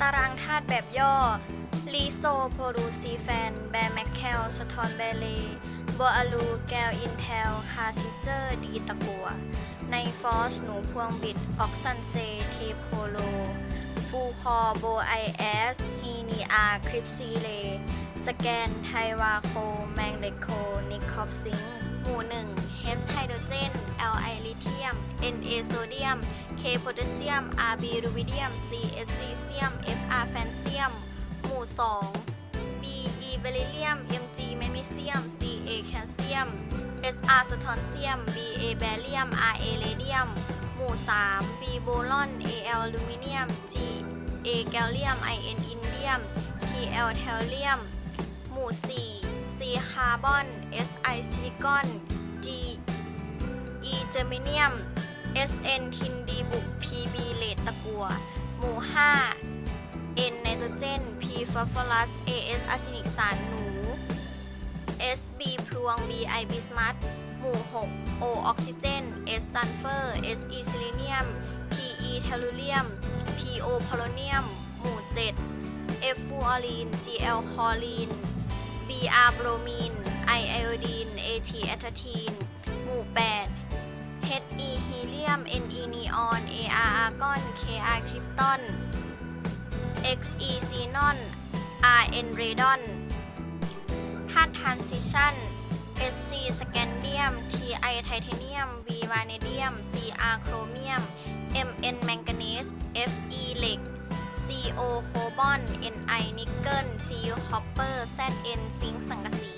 ตารางธาตุแบบย่อลีโซโพรูซีแฟน แบร์แมคแคลสทอนเบเลโบอาลู แกลอินเทล คาซิเจอร์ ดีตะกัว ในฟอส หนูพวงบิด ออกซันเซเทโพโล ฟูคอ โบไอเอส ฮีนีอา คริปซีเล สแกน ไทวาโค แมงเลโค นิคอปซิงหมู่1 H ไฮโเทียม N A โซเดียม K โพแทสเซียม R B รูบิเดียม C S ซีเซียม F R แฟนเซียม หมู่ 2 B E เบริเลียม M G แมกนีเซียม C A แคลเซียม S R สโทนเซียม B A แบเรียม R A เรเดียม หมู่ 3 B โบลอน A L อลูมิเนียม G A แกลเลียม I N อินเดียม T L เทลเลียม หมู่ 4 C คาร์บอน S I ซิลิคอน G E เจอร์เมเนียม S N ทินดีบุก P B เลดตะกัว หมู่ 5 N ไนโตรเจน P ฟอสฟอรัส A S อาร์ซินิกสารหนู S B พลวง B I บิสมัสหมู่ 6 O ออกซิเจน S ซัลเฟอร์ S E ซิลิเนียม P E เทลูเรียม P O พโลเนียม หมู่ 7 F ฟูออรีน C L คอลีน B R โบรมีน I ไอโอดีน A T แอททีน หมู่ 8 H E ฮีเลียม N E นีออน A R อาร์กอน K R คริปตอน X E ซีนอน R N เรดอนธาตุทรานซิชัน S C สแกนเดียม T I ไทเทเนียม V วาเนเดียม C R โครเมียม M N แมงกานีส F E เหล็ก C O โคบอน N I นิกเกิล C U คอปเปอร์ Z N ซิงค์สังกะสี